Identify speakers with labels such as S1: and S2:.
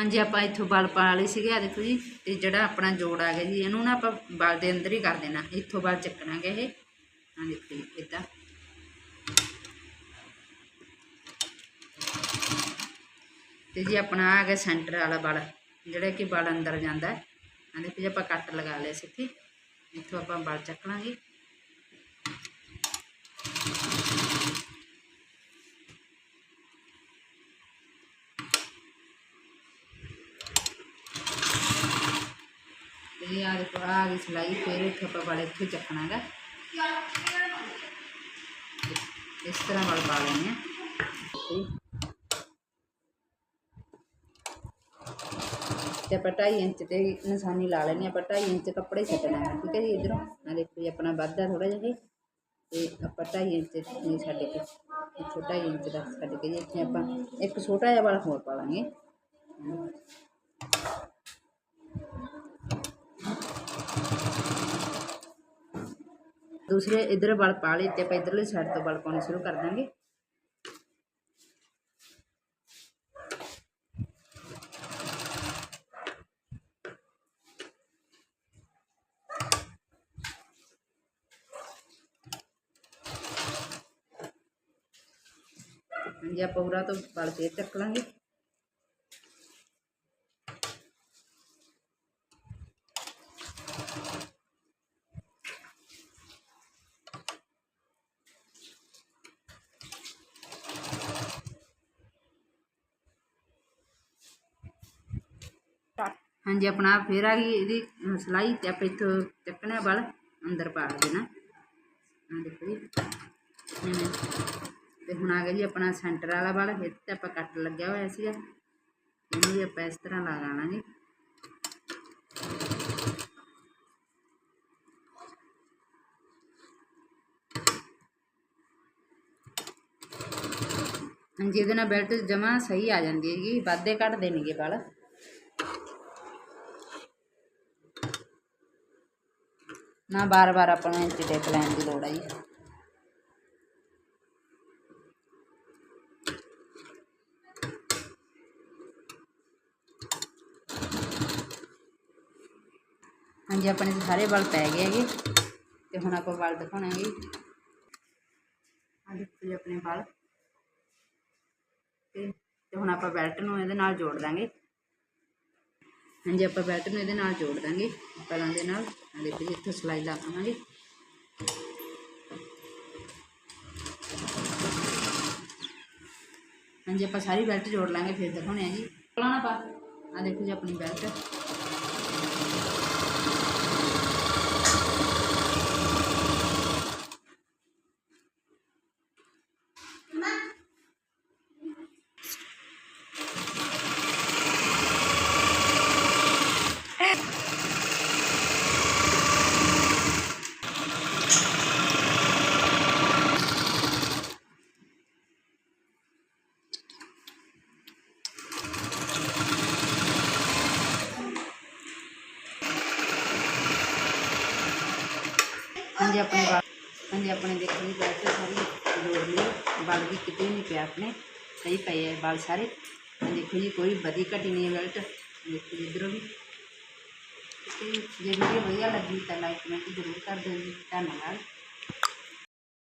S1: ਹਾਂਜੀ ਆਪਾਂ ਇੱਥੋਂ ਬਲ ਪਾ ਲਏ ਸੀਗੇ ਆ ਦੇਖੋ ਜੀ ਤੇ ਜਿਹੜਾ ਆਪਣਾ ਜੋੜ ਆ ਗਿਆ ਜੀ ਇਹਨੂੰ ਨਾ ਆਪਾਂ ਬਲ ਦੇ ਅੰਦਰ ਹੀ ਕਰ ਦੇਣਾ ਇੱਥੋਂ ਬਲ ਚੱਕਣਾਗੇ ਇਹ ਆ ਦੇਖੋ ਜੀ ਇਦਾਂ ਤੇ ਜੀ ਆਪਣਾ ਆ ਗਿਆ ਸੈਂਟਰ ਵਾਲਾ ਬਲ ਜਿਹੜਾ ਕਿ ਬਲ ਅੰਦਰ ਜਾਂਦਾ ਹੈ ਆ ਦੇਖੋ ਜੀ ਆਪਾਂ ਕੱਟ ਲਗਾ ਲਿਆ ਸੀ ਇੱਥੇ ਇੱਥੋਂ ਆਪਾਂ ਬਲ ਚੱਕ ਲਾਂਗੇ ਤੇ ਆ ਦੇਖੋ ਆ ਗਈ ਸਿਲਾਈ ਫਿਰ ਇੱਥੇ ਆਪਾਂ ਬਲ ਇੱਥੇ ਚੱਕਣਾ ਗਾ ਇਸ ਤਰ੍ਹਾਂ ਬਲ ਪਾ ਲੈਣੇ ਆ ਤੇ ਆਪਾਂ 2.5 ਇੰਚ ਤੇ ਨਿਸ਼ਾਨੀ ਲਾ ਲੈਣੀ ਆਪਾਂ 2.5 ਇੰਚ ਕੱਪੜੇ ਛੱਡਣਾ ਹੈ ਠੀਕ ਹੈ ਜੀ ਇਧਰੋਂ ਆ ਦੇਖੋ ਜੀ ਆਪਣਾ ਵੱਧਦਾ ਥੋੜਾ ਜਿਹਾ ਇਹ ਤੇ ਆਪਾਂ 2.5 ਇੰਚ ਨਹੀਂ ਛੱਡ ਕੇ ਇੱਕ ਛੋਟਾ ਇੰਚ ਦਾ ਛੱਡ ਕੇ ਜੀ ਇੱਥੇ ਆਪਾਂ ਇੱਕ ਛੋਟਾ ਜਿਹਾ ਵਾਲਾ ਹੋਰ ਪਾ ਲਾਂਗੇ ਦੂਸਰੇ ਇਧਰ ਵਲ ਪਾ ਲਈ ਤੇ ਆਪਾਂ ਇਧਰਲੀ ਸਾਈਡ ਤੋਂ ਵਲ ਪਾਉਣੇ ਸ਼ੁਰੂ ਕਰ ਦਾਂਗੇ ਹਾਂਜੀ ਆਪਾਂ ਪੂਰਾ ਤੋਂ ਵਲ ਫੇਰ ਚੱਕ ਲਾਂਗੇ ਹਾਂਜੀ ਆਪਣਾ ਫੇਰ ਆ ਗਈ ਇਹਦੀ ਅਹ, ਸਿਲਾਈ ਤੇ ਆਪਾਂ ਇੱਥੋਂ ਚੱਕਣਾ ਬਲ ਅੰਦਰ ਪਾ ਦੇਣਾ ਆ ਦੇਖੋ ਜੀ ਇਵੇਂ। ਤੇ ਹੁਣ ਆ ਗਿਆ ਜੀ ਆਪਣਾ ਸੈਂਟਰ ਵਾਲਾ ਬਲ ਇਹ ਤੇ ਆਪਾਂ ਕੱਟ ਲੱਗਿਆ ਹੋਇਆ ਸੀਗਾ ਇਹਨੂੰ ਵੀ ਆਪਾਂ ਇਸ ਤਰ੍ਹਾਂ ਲਾ ਲਾਂਗੇ ਹਾਂਜੀ ਇਹਦੇ ਨਾਲ ਬੈਲਟ ਜਮਾ ਸਹੀ ਆ ਜਾਂਦੀ ਹੈਗੀ ਵਾਧੇ ਘੱਟ ਦੇਣਗੇ ਬਲ ना बार बार ಬಾರ ಬಾರಪ್ಪ ಹೆಂಚಿ की लड़ है हाँ जी, अपने सारे बल पै गए है तो हम आप बल दिखाने हाँ जी हाँ देखो जी अपने बल। तो हम आप बैल्ट जोड़ देंगे। हाँ जी, आप बैल्ट जोड़ देंगे। ਤਰ੍ਹਾਂ ਦੇ ਨਾਲ ਦੇਖੋ ਜੀ ਇੱਥੋਂ ਸਲਾਈ ਲਾ ਪਾਵਾਂਗੇ ਹਾਂਜੀ, ਆਪਾਂ ਸਾਰੀ ਬੈਲਟ ਜੋੜ ਲਾਂਗੇ, ਫਿਰ ਦਿਖਾਉਣੇ ਆ ਜੀ। ਪਲਾਂ ਨਾ ਪਾ। ਆ ਦੇਖੋ ਜੀ, ਆਪਣੀ ਬੈਲਟ ਹਾਂਜੀ ਆਪਣੇ ਵਾਲ ਹਾਂਜੀ ਆਪਣੇ ਦੇਖੋ ਜੀ ਬੈਲਟ ਸਾਰੀ ਜੋੜ ਲਈ ਵਾਲ ਵੀ ਕਿਤੇ ਨਹੀਂ ਪਿਆ ਆਪਣੇ ਸਹੀ ਪਏ ਹੈ ਵਾਲ ਸਾਰੇ ਆਹ ਦੇਖੋ ਜੀ ਕੋਈ ਵਧੀ ਘਟੀ ਨਹੀਂ ਹੈ ਬੈਲਟ ਦੇਖੋ ਜੀ ਇੱਧਰੋਂ ਵੀ ਤੇ ਜੇ ਵੀਡੀਓ ਵਧੀਆ ਲੱਗੀ ਤਾਂ ਲਾਈਕ ਕਮੈਂਟ ਜ਼ਰੂਰ ਕਰ ਦਿਓ ਜੀ ਧੰਨਵਾਦ